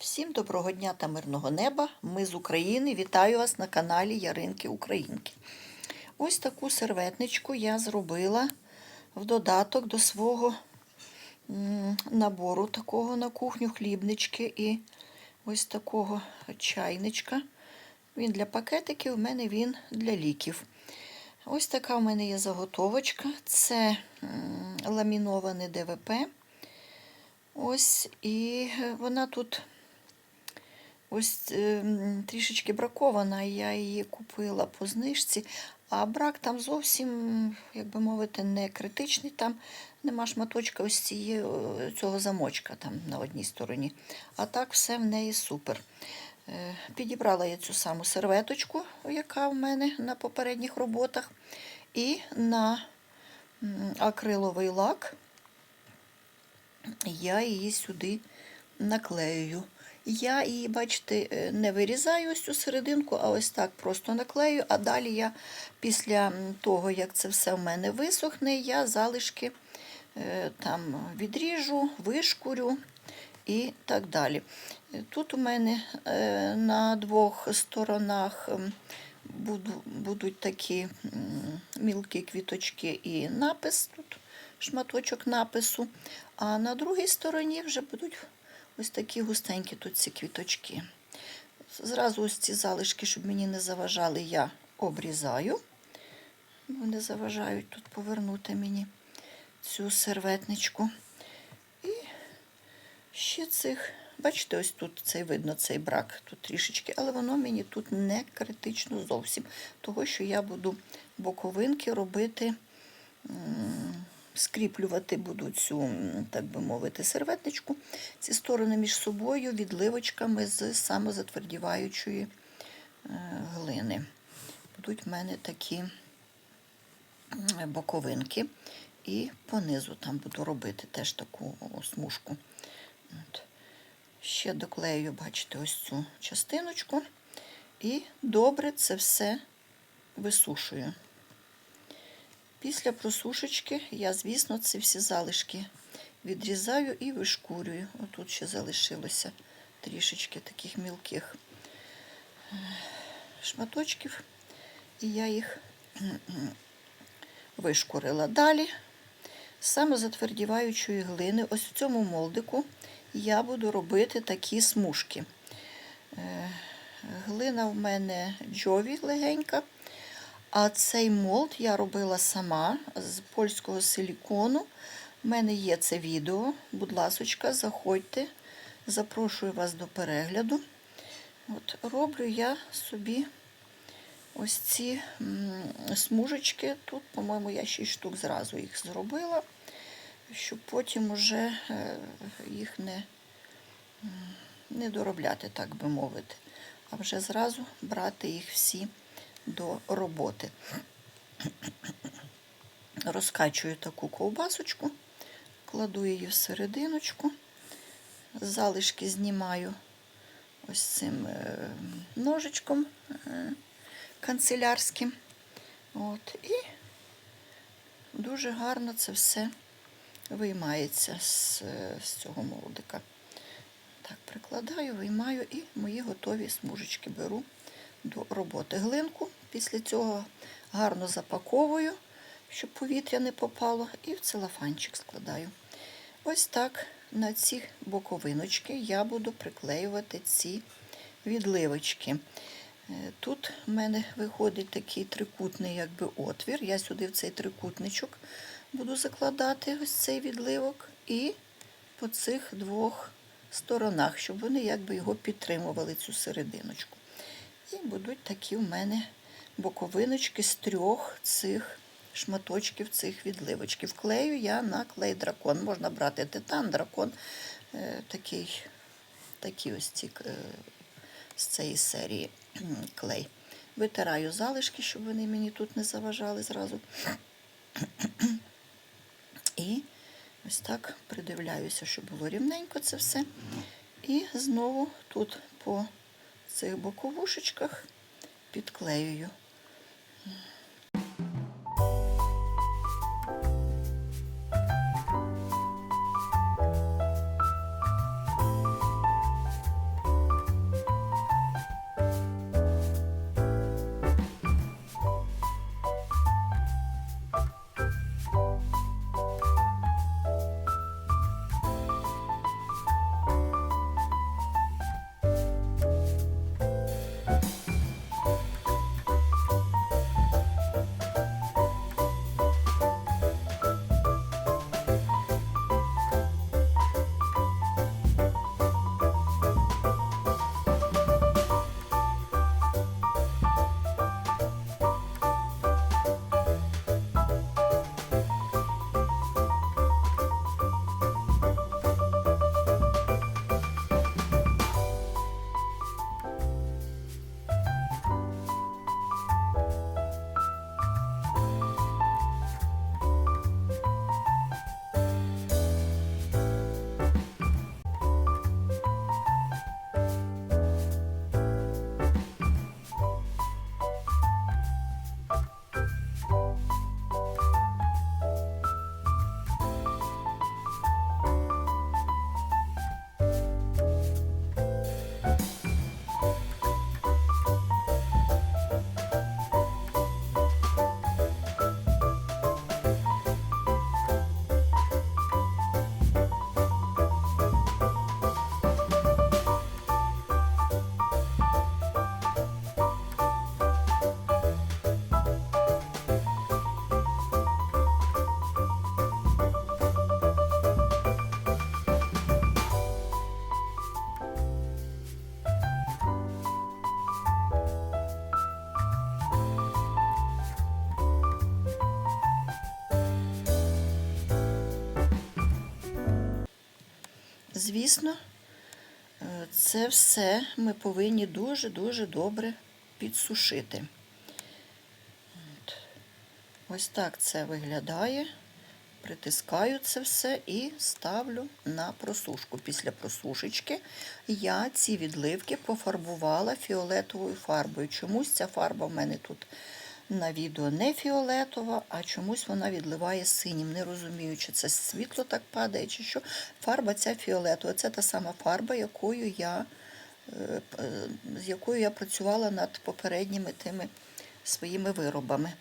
Всім доброго дня та мирного неба. Ми з України. Вітаю вас на каналі Яринки Українки. Ось таку серветничку я зробила в додаток до свого набору такого на кухню хлібнички і ось такого чайничка. Він для пакетиків, у мене він для ліків. Ось така в мене є заготовочка. Це ламіноване ДВП. Ось, і вона тут ось е, трішечки бракована. Я її купила по знижці, а брак там зовсім, як би мовити, не критичний. Там нема шматочка ось цієї, е, цього замочка там на одній стороні. А так все в неї супер. Е, Підібрала я цю саму серветочку, яка в мене на попередніх роботах, і на акриловий лак я її сюди наклею. Я її, бачите, е, не вирізаю ось цю серединку, а ось так просто наклею. А далі я після того, як це все в мене висохне, я залишки е, там відріжу, вишкурю і так далі. Тут у мене е, на двох сторонах будуть такі мілкі квіточки і напис тут шматочок напису, а на другій стороні вже будуть ось такі густенькі тут ці квіточки. Зразу ось ці залишки, щоб мені не заважали, я обрізаю. Вони заважають тут повернути мені цю серветничку. І ще цих, бачите, ось тут цей видно цей брак, тут трішечки, але воно мені тут не критично зовсім. Того, що я буду боковинки робити скріплювати буду цю, так би мовити, серветничку. Ці сторони між собою відливочками з самозатвердіваючої е, глини. Будуть в мене такі боковинки. І понизу там буду робити теж таку смужку. От. Ще доклею, бачите, ось цю частиночку. І добре це все висушую. Після просушечки я, звісно, ці всі залишки відрізаю і вишкурюю. Отут ще залишилося трішечки таких мілких е, шматочків, і я їх вишкурила. Далі саме затвердіваючої глини, ось в цьому молдику я буду робити такі смужки. Е, Глина в мене джові легенька. А цей молд я робила сама з польського силікону. У мене є це відео. Будь ласочка, заходьте, запрошую вас до перегляду. От, Роблю я собі ось ці смужечки. Тут, по-моєму, я 6 штук зразу їх зробила, щоб потім уже е, їх не, не доробляти, так би мовити, а вже зразу брати їх всі до роботи. Розкачую таку ковбасочку, кладу її в серединочку, залишки знімаю ось цим е, ножичком е, канцелярським. От, і дуже гарно це все виймається з, е, з цього молодика. Так, прикладаю, виймаю і мої готові смужечки беру до роботи. Глинку після цього гарно запаковую, щоб повітря не попало, і в целофанчик складаю. Ось так на ці боковиночки я буду приклеювати ці відливочки. Е, Тут в мене виходить такий трикутний якби, отвір. Я сюди в цей трикутничок буду закладати ось цей відливок і по цих двох сторонах, щоб вони якби його підтримували, цю серединочку. І будуть такі в мене боковиночки з трьох цих шматочків цих відливочків. Клею я на клей дракон. Можна брати титан, дракон, е, такий, такий ось ці, е, з цієї серії клей. Витираю залишки, щоб вони мені тут не заважали зразу. І ось так придивляюся, щоб було рівненько це все. І знову тут по цих боковушечках підклеюю. Звісно, е, це все ми повинні дуже-дуже добре підсушити. Ось так це виглядає. Притискаю це все і ставлю на просушку. Після просушечки я ці відливки пофарбувала фіолетовою фарбою. Чомусь ця фарба в мене тут на відео не фіолетова, а чомусь вона відливає синім. Не розумію, чи це світло так падає, чи що. Фарба ця фіолетова. Це та сама фарба, якою я, е, з якою я працювала над попередніми тими своїми виробами.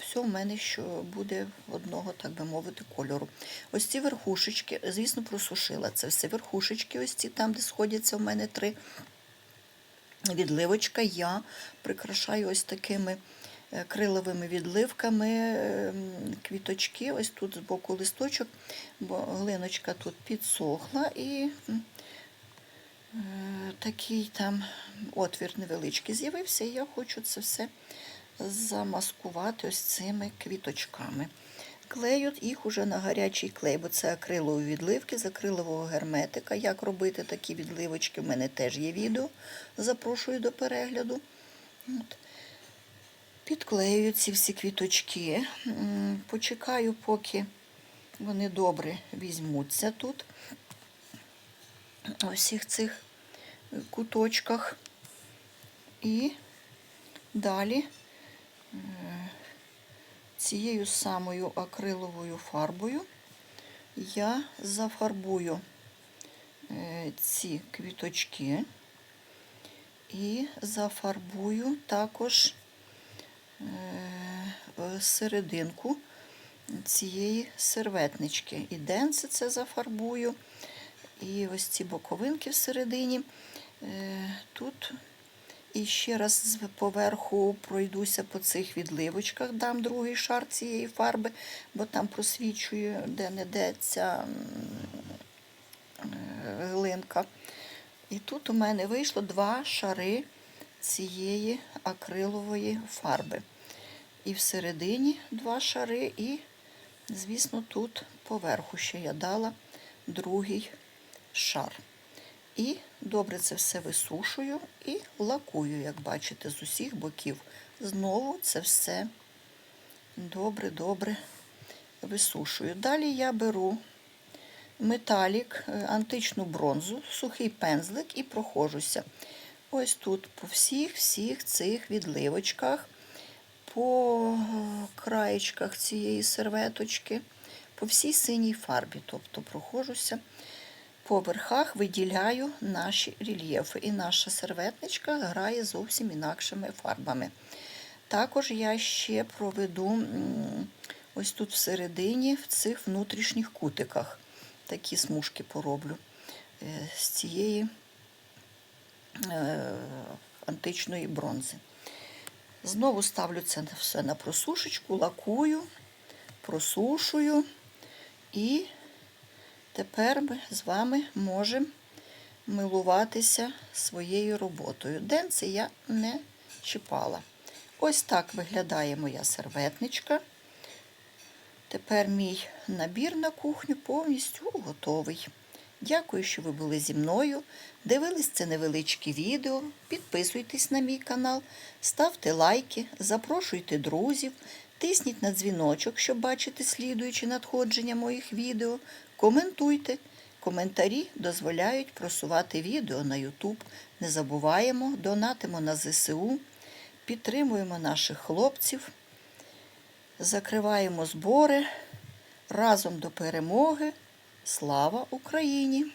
Все в мене що буде одного, так би мовити, кольору. Ось ці верхушечки, звісно, просушила це все. Верхушечки, ось ці там, де сходяться в мене три відливочка, я прикрашаю ось такими криловими відливками ем, квіточки. Ось тут збоку листочок, бо глиночка тут підсохла і е, такий там отвір невеличкий з'явився, і я хочу це все замаскувати ось цими квіточками. Клеють їх уже на гарячий клей, бо це акрилові відливки з акрилового герметика. Як робити такі відливочки, в мене теж є відео. Запрошую до перегляду. От. Підклею ці всі квіточки. Почекаю, поки вони добре візьмуться тут. У всіх цих куточках. І далі е, цією самою акриловою фарбою я зафарбую е, ці квіточки і зафарбую також е, е, серединку цієї серветнички. І денце це зафарбую, і ось ці боковинки всередині. Е, Тут і ще раз поверху пройдуся по цих відливочках, дам другий шар цієї фарби, бо там просвічує де-не-де ця е, глинка. І тут у мене вийшло два шари цієї акрилової фарби. І всередині два шари, і, звісно, тут поверху ще я дала другий шар. І добре це все висушую і лакую, як бачите, з усіх боків. Знову це все добре-добре висушую. Далі я беру металік, е, античну бронзу, сухий пензлик і прохожуся. Ось тут по всіх-всіх цих відливочках, по е, краєчках цієї серветочки, по всій синій фарбі. Тобто прохожуся по верхах виділяю наші рельєфи. І наша серветничка грає зовсім інакшими фарбами. Також я ще проведу ось тут всередині, в цих внутрішніх кутиках. Такі смужки пороблю е, з цієї е, античної бронзи. Знову ставлю це все на просушечку, лакую, просушую і Тепер ми з вами можемо милуватися своєю роботою. Денце я не чіпала. Ось так виглядає моя серветничка. Тепер мій набір на кухню повністю готовий. Дякую, що ви були зі мною. Дивились це невеличке відео. Підписуйтесь на мій канал, ставте лайки, запрошуйте друзів, тисніть на дзвіночок, щоб бачити слідуючі надходження моїх відео. Коментуйте. Коментарі дозволяють просувати відео на YouTube. Не забуваємо, донатимо на ЗСУ, підтримуємо наших хлопців, закриваємо збори разом до перемоги. Слава Україні!